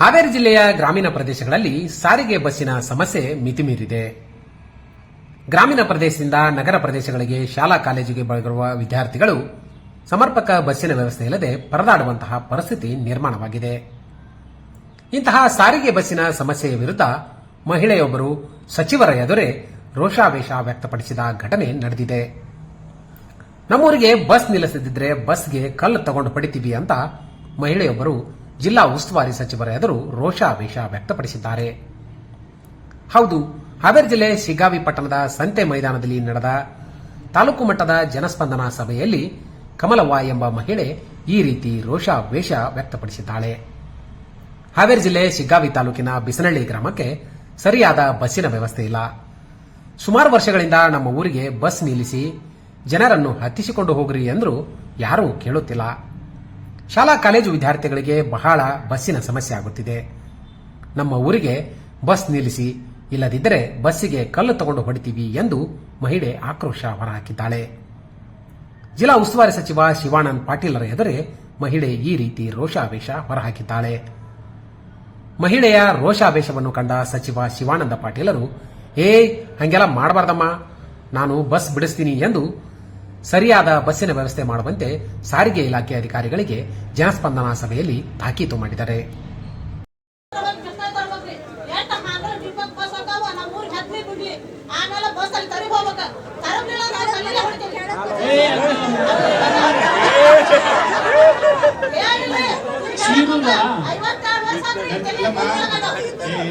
ಹಾವೇರಿ ಜಿಲ್ಲೆಯ ಗ್ರಾಮೀಣ ಪ್ರದೇಶಗಳಲ್ಲಿ ಸಾರಿಗೆ ಬಸ್ಸಿನ ಸಮಸ್ಯೆ ಮಿತಿಮೀರಿದೆ. ಗ್ರಾಮೀಣ ಪ್ರದೇಶದಿಂದ ನಗರ ಪ್ರದೇಶಗಳಿಗೆ ಶಾಲಾ ಕಾಲೇಜಿಗೆ ಬರುವ ವಿದ್ಯಾರ್ಥಿಗಳು ಸಮರ್ಪಕ ಬಸ್ಸಿನ ವ್ಯವಸ್ಥೆ ಇಲ್ಲದೆ ಪರದಾಡುವಂತಹ ಪರಿಸ್ಥಿತಿ ನಿರ್ಮಾಣವಾಗಿದೆ. ಇಂತಹ ಸಾರಿಗೆ ಬಸ್ಸಿನ ಸಮಸ್ಯೆಯ ವಿರುದ್ಧ ಮಹಿಳೆಯೊಬ್ಬರು ಸಚಿವರ ಎದುರೇ ರೋಷಾವೇಶ ವ್ಯಕ್ತಪಡಿಸಿದ ಘಟನೆ ನಡೆದಿದೆ. ನಮ್ಮೂರಿಗೆ ಬಸ್ ನಿಲ್ಲಿಸದಿದ್ರೆ ಬಸ್ಗೆ ಕಲ್ಲು ತಗೊಂಡು ಪಡಿತೀವಿ ಅಂತ ಮಹಿಳೆಯೊಬ್ಬರು ಜಿಲ್ಲಾ ಉಸ್ತುವಾರಿ ಸಚಿವರ ಎದುರು ರೋಷಾವೇಶ ವ್ಯಕ್ತಪಡಿಸಿದ್ದಾರೆ. ಹೌದು, ಹಾವೇರಿ ಜಿಲ್ಲೆ ಶಿಗ್ಗಾವಿ ಪಟ್ಟಣದ ಸಂತೆ ಮೈದಾನದಲ್ಲಿ ನಡೆದ ತಾಲೂಕು ಮಟ್ಟದ ಜನಸ್ಪಂದನ ಸಭೆಯಲ್ಲಿ ಕಮಲವ್ವ ಎಂಬ ಮಹಿಳೆ ಈ ರೀತಿ ರೋಷಾವೇಶ ವ್ಯಕ್ತಪಡಿಸಿದ್ದಾಳೆ. ಹಾವೇರಿ ಜಿಲ್ಲೆ ಶಿಗ್ಗಾವಿ ತಾಲೂಕಿನ ಬಿಸನಳ್ಳಿ ಗ್ರಾಮಕ್ಕೆ ಸರಿಯಾದ ಬಸ್ಸಿನ ವ್ಯವಸ್ಥೆ ಇಲ್ಲ. ಸುಮಾರು ವರ್ಷಗಳಿಂದ ನಮ್ಮ ಊರಿಗೆ ಬಸ್ ನಿಲ್ಲಿಸಿ ಜನರನ್ನು ಹತ್ತಿಸಿಕೊಂಡು ಹೋಗ್ರಿ ಎಂದರೂ ಯಾರೂ ಕೇಳುತ್ತಿಲ್ಲ. ಶಾಲಾ ಕಾಲೇಜು ವಿದ್ಯಾರ್ಥಿಗಳಿಗೆ ಬಹಳ ಬಸ್ಸಿನ ಸಮಸ್ಯೆ ಆಗುತ್ತಿದೆ. ನಮ್ಮ ಊರಿಗೆ ಬಸ್ ನಿಲ್ಲಿಸಿ, ಇಲ್ಲದಿದ್ದರೆ ಬಸ್ಸಿಗೆ ಕಲ್ಲು ತಗೊಂಡು ಹೊಡಿತೀವಿ ಎಂದು ಮಹಿಳೆ ಆಕ್ರೋಶ ಹೊರಹಾಕಿದ್ದಾಳೆ. ಜಿಲ್ಲಾ ಉಸ್ತುವಾರಿ ಸಚಿವ ಶಿವಾನಂದ್ ಪಾಟೀಲರ ಎದುರೆ ಮಹಿಳೆ ಈ ರೀತಿ ರೋಷಾವೇಶ ಹೊರಹಾಕಿದ್ದಾಳೆ. ಮಹಿಳೆಯ ರೋಷಾವೇಶವನ್ನು ಕಂಡ ಸಚಿವ ಶಿವಾನಂದ ಪಾಟೀಲರು ಏ ಹಂಗೆಲ್ಲ ಮಾಡಬಾರ್ದಮ್ಮ. ನಾನು ಬಸ್ ಬಿಡಿಸ್ತೀನಿ ಎಂದು ಸರಿಯಾದ ಬಸ್ಸಿನ ವ್ಯವಸ್ಥೆ ಮಾಡುವಂತೆ ಸಾರಿಗೆ ಇಲಾಖೆ ಅಧಿಕಾರಿಗಳಿಗೆ ಜನಸ್ಪಂದನಾ ಸಭೆಯಲ್ಲಿ ತಾಕೀತು ಮಾಡಿದ್ದಾರೆ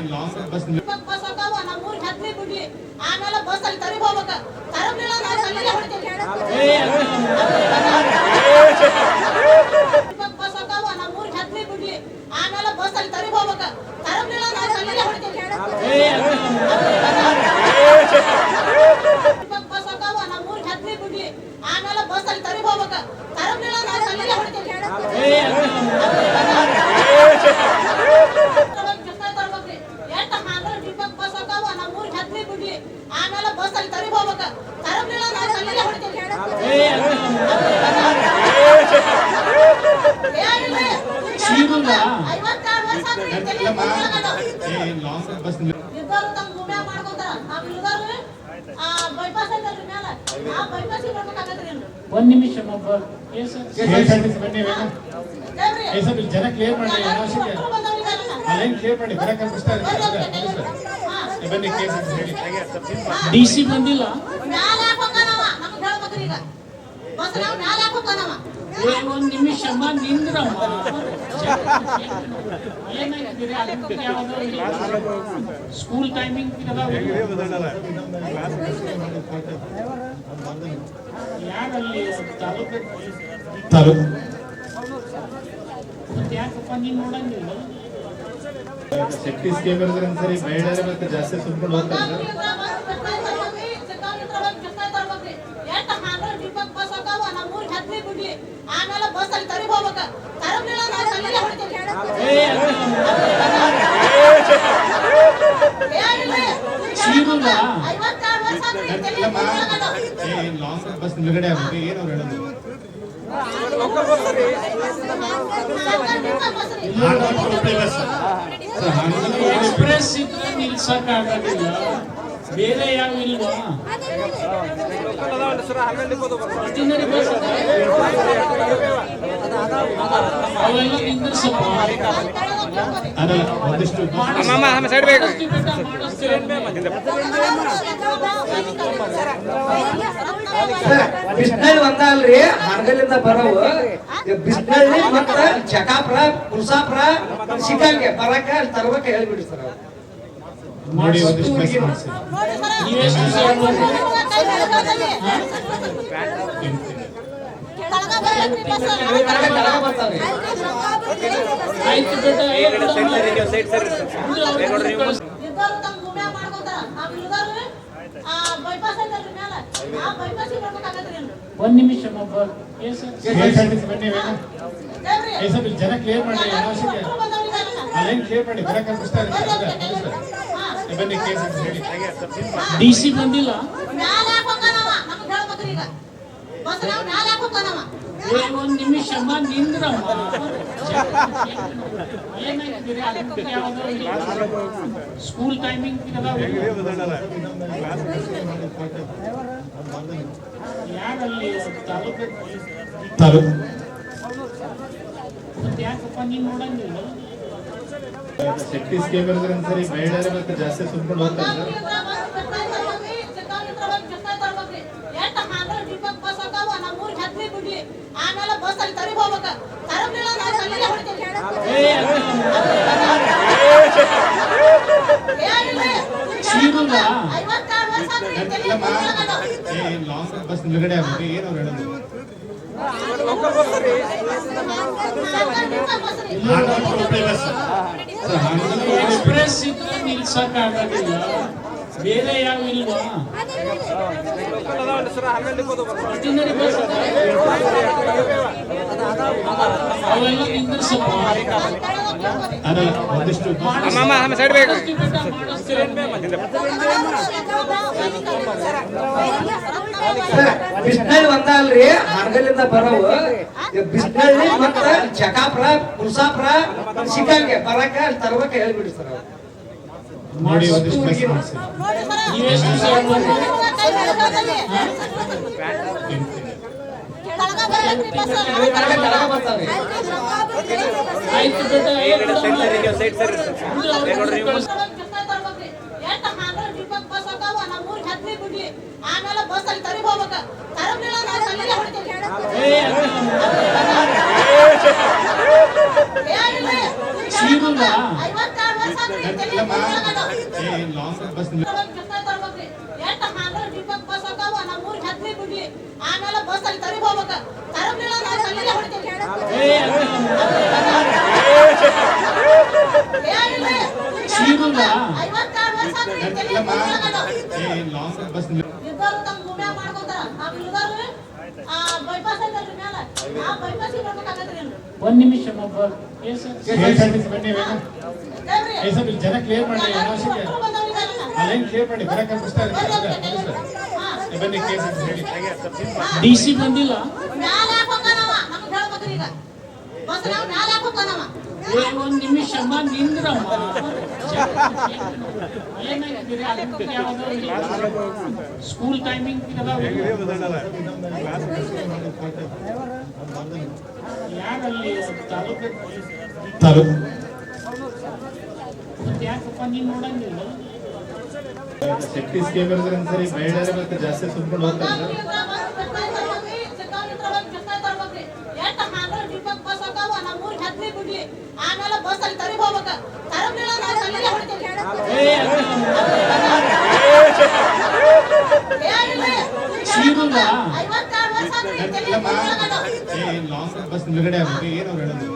ಲಾಂಗ್ ಬಸ್ ಹತ್ಲಿ ಬಿಡ್ಲಿ ಆಮೇಲೆ ಬಸ್ ಅಲ್ಲಿ ತರಿ ಹೋಗ್ಬೇಕ ತರಬ್ಲಿಲ್ಲ ನಾವು ಕಲ್ಲಿಗೆ ಹೊಡಿತೀವಿ ಇಪ್ಪತ್ತು ಬಸ್ ಹೋಗಾವ ನಮ್ಮ ಊರಿಗೆ ಹತ್ಲಿ ಬಿಡ್ಲಿ ಆಮೇಲೆ ಬಸ್ ಅಲ್ಲಿ ತರಿ ಹೋಗ್ಬೇಕ ತರಬ್ಲಿಲ್ಲ ನಾವು ಕಲ್ಲಿಗೆ ಹೊಡಿತೀವಿ ಇಪ್ಪತ್ತು ಬಸ್ ಹೋಗಾವ ನಮ್ಮ ಊರಿಗೆ ಹತ್ಲಿ ಬಿಡ್ಲಿ ಆಮೇಲೆ ಬಸ್ ಅಲ್ಲಿ ತರಿ ಹೋಗ್ಬೇಕ ತರಬ್ಲಿಲ್ಲ ನಾವು ಕಲ್ಲಿಗೆ ಹೊಡಿತೀವಿ ಎಷ್ಟ ಹಾಂದ್ರ ದೀಪಕ್ ಬಸ್ ಹೋಗಾವ ನಮ್ಮ ಊರಿಗೆ ಹತ್ಲಿ ಬಿಡ್ಲಿ ಆಮೇಲೆ ಬಸ್ ಅಲ್ಲಿ ತರಿ ಹೋಗ್ಬೇಕ ತರಬ್ಲಿಲ್ಲ ನಾವು ಕಲ್ಲಿಗೆ ಹೊಡಿತೀವಿ ಏನಿಲ್ಲ ಸೀರುಲ್ಲ? ಐವತ್ತಾರು ವರ್ಷ ಆತ್ರಿ, ತಲೆ ಮುರ್ದಾಗದು. ಲಾಂಗ್ ಬಸ್ ಇದ್ದವ್ರು ತಮ್ಮ ಗುಮ್ಯ ಮಾಡ್ಕೊಂತಾರ ನಾವ್ ಇಲ್ದವ್ರು ಆ ಬೈಪಾಸ್ ಐತಲ್ರಿ ಮ್ಯಾಲ ಆ ಬೈಪಾಸಿಗೆ ಬರ್ಬೇಕಾಗತ್ರಿ ಏನ್ರಿ? ಒಂದ್ ನಿಮಿಷ ಜನ ಕ್ಲಿಯರ್ ಮಾಡಿ. ಅಲ್ಲೇನ್ ಕ್ಲಿಯರ್ ಮಾಡಿ ಬರಕ್ ಕಳಿಸ್ತಾ ಬರ್ರಿ ಇದ್ದಾರೆ ಅವ್ರಿಗೆ ಕೈಯಲ್ಲಿ. ಹಾ. ಬನ್ನಿ KSRTC ಹೇಳಿ ಡಿ ಸಿ ಬಂದಿಲ್ಲ ಮ್ಯಾಲ ಯಾಕ್ ಹೋಗ್ತಾನವ? ನಮ್ಗ್ ಹೇಳ್ಬೇಕ್ರಿ ಈಗ. ಬಸ್ನಾಗ ಮ್ಯಾಲ ಯಾಕ್ ಹೋಗ್ತಾನವ? ಏ ಒಂದ್ ನಿಮಿಷ ಸ್ಕೂಲ್ ಟೈಮಿಂಗ್ ಶಕ್ತಿ ಸರಿ ಮಹಿಳೆಯರ ಮತ್ತೆ ಜಾಸ್ತಿ ತುಂಬಿಕೊಂಡು ಹೋಗ್ತಾರೆ. ಬಿಡ್ಲಿ ಆಮೇಲೆ ಬಸ್ ಅಲ್ಲಿ ಹೋಗ್ಬೇಕ ನಾವು ಹೊಡಿತೀವಿ? ಐವತ್ತಾರು ವರ್ಷ. ಲಾಂಗ್ ಬಸ್ ನಿಲುಗಡೆ ಆಗುತ್ತೆ ಏನು ಅವ್ರು ಹೇಳೋದು ಸರ್, ಹಾಗಾಗಿ ಎಕ್ಸ್ಪ್ರೆಸ್ ಇದ್ರೆ ನಿಲ್ಸಕ್ ಆಗೋದಿಲ್ಲ ಬೇರೆ ಯಾವ ಇಲ್ವಾ ಬಿಸ್ನಳ್ಳಿ ಒಂದ ಅಲ್ರಿ ಹಣಗಲಿಂದ ಬರವು. ಬಿಸ್ನಳ್ಳಿ ಮತ್ತ ಚಕಾಪುರ ಕುಲ್ಸಾಪುರ ಸಿಕ್ಕಂಗೆ ಬರಕ ಅಲ್ಲಿ ತರ್ಬೇಕ ಹೇಳ್ಬಿಡಿ ಸರ್ ಅವ್ರು. ನೋಡಿ ಒಂದಿಷ್ಟು? ಒಂದ್ ನಿಮಿಷ ಜನ ಕ್ಲಿಯರ್ ಮಾಡಿ ಮ್ಯಾಲ. ಕ್ಲಿಯರ್ ಮಾಡಿ ಬರಕ್ಕೆ ಕಲ್ಪಿಸ್ತಾ ಇದ್ದಾರೆ. ಹೇಳಿ. ಡಿ ಸಿ ಬಂದಿಲ್ಲ? ಏ ಒಂದ್ ನಿಂದ್ರಮ್ಮ. ಯಾವ್ದೋ ಸ್ಕೂಲ್ ಟೈಮಿಂಗ್ ಯಾರಲ್ಲಿ? ತಾಲೂಕು ಯಾಕಪ್ಪ ನೀನ್ ನೋಡಂಗಿಲ್ಲ? ಶಕ್ತಿ ಸ್ಕೀಮ್ ಸರಿ ಮಹಿಳೆಯರ ಮತ್ತೆ ಜಾಸ್ತಿ ತುಂಬಿಕೊಂಡು ಹೋಗ್ತಾರೆ ಆಮೇಲೆ ಬಸ್ ಅಲ್ಲಿ ಹೋಗ್ಬೇಕ ತರಬ್ಲಿಲ್ಲ ನಾವು ಹೊಡಿತೀವಿ ಲಾಂಗ್ ಬಸ್ ನಿಲುಗಡೆ ಆಗ್ಬೇಕು ಏನು ಅವ್ರು ಹೇಳೋದು? ಸರ್, ಹಾನಗಲ್ ಎಕ್ಸ್ಪ್ರೆಸ್ ಇದ್ರೆ ನಿಲ್ಸಕ್ ಆಗೋದಿಲ್ಲ ಬೇರೆ ಯಾವ ಇಲ್ವಾ Ordinary bus ಅವೆಲ್ಲ ನಿಂದ್ರಿಸಪ್ಪ ಅದಲ್ಲ ಒಂದಿಷ್ಟು ಬಿಸ್ನಳ್ಳಿ ಒಂದ ಅಲ್ರಿ ಹರ್ಗಲಿಂದ ಬರವು. ಬಿಸ್ನಳ್ಳಿ ಮತ್ತ ಚಕಾಪುರ ಕುಲ್ಸಾಪುರ ಸಿಕ್ಕಂಗೆ ಬರಕ ಅಲ್ಲಿ ತರ್ಬೇಕ ಹೇಳ್ಬಿಡಿ ಸರ್. ನೋಡಿ ಆಮೇಲೆ ಬಸ್ ಅಲ್ಲಿ ತರಿ ಹೋಗ್ಬೇಕ ನಿಲುಗಡೆ ಆಮೇಲೆ ಬಸ್ ಅಲ್ಲಿ ತರಿ ಹೋಗ್ಬೇಕ ತರಬ್ಲಿಲ್ಲ ನಾವು ಅಲ್ಲಿಗೆ ಹೊಡಿತೀವಿ ಸೀರುಲ್ಲ? ಐವತ್ತಾರು ವರ್ಷ ಆದ್ರೂ ಬಸ್ ಇದ್ದವ್ರು ತಮ್ಮ ಗುಮ್ಯಾಗ ಮಾಡ್ಕೊತಾರ. ನಾವ್ ಇಲ್ದಾರು ಒಂದ್ ನಿಮಿಷ ಒಬ್ಬ ಜನ ಕ್ಲಿಯರ್ ಮಾಡಿ. ಅಲ್ಲೇನ್ ಕ್ಲಿಯರ್ ಮಾಡಿ ಬನ್ನಿ ಕೇಸ್ ಹೇಳಿ. ಡಿ ಸಿ ಬಂದಿಲ್ಲ? ಒಂದ್ ನಿಮಿಷ ನಿಂದ್ರಮ್ಮ. ಸ್ಕೂಲ್ ಟೈಮಿಂಗ್ ಯಾಕಪ್ಪ ನೀನ್ ನೋಡಂಗಿಲ್ಲ? ಶಕ್ತಿ ಸ್ಕೇಮ್ ಇರೋದ್ರಿಂದ ಸರಿ ಮಹಿಳೆಯರ ಮತ್ತೆ ಜಾಸ್ತಿ ತುಂಬಿಕೊಂಡು ಹೋಗ್ತಾರೆ. ಆಮೇಲೆ ಬಸ್ ಅಲ್ಲಿ ಹೋಗ್ಬೇಕ ನಾವು ಹೊಡಿತೀವಿ? ಐವತ್ತಾರು ವರ್ಷ ಆದ್ರೂ ತಲೆ ಲಾಂಗ್ ಬಸ್ ನಿಲುಗಡೆ ಆಗ್ಬೇಕು ಏನು ಅವ್ರು ಹೇಳೋದು.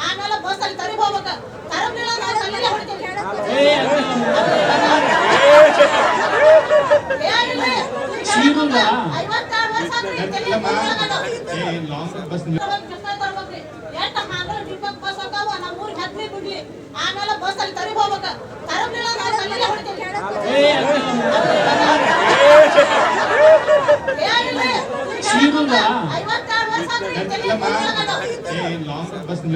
ಆಮೇಲೆ ಬಸ್ ಅಲ್ಲಿ ತರಿ ಹೋಗ್ಬೇಕ ತರಬ್ಲಿಲ್ಲ ನಾವು ಅಲ್ಲಿಗೆ ಹೊಡಿತೀವಿ ಏ ಲಾಂಗ್ ಬಸ್ ಆಮೇಲೆ ಬಸ್ ಅಲ್ಲಿ ತರಿ ಹೋಗ್ಬೇಕ ತರಬ್ಲಿಲ್ಲ ನಾವು ಅಲ್ಲಿಗೆ ಹೊಡಿತೀವಿ? ಐವತ್ತಾರು ವರ್ಷ ಲಾಂಗ್ ಬಸ್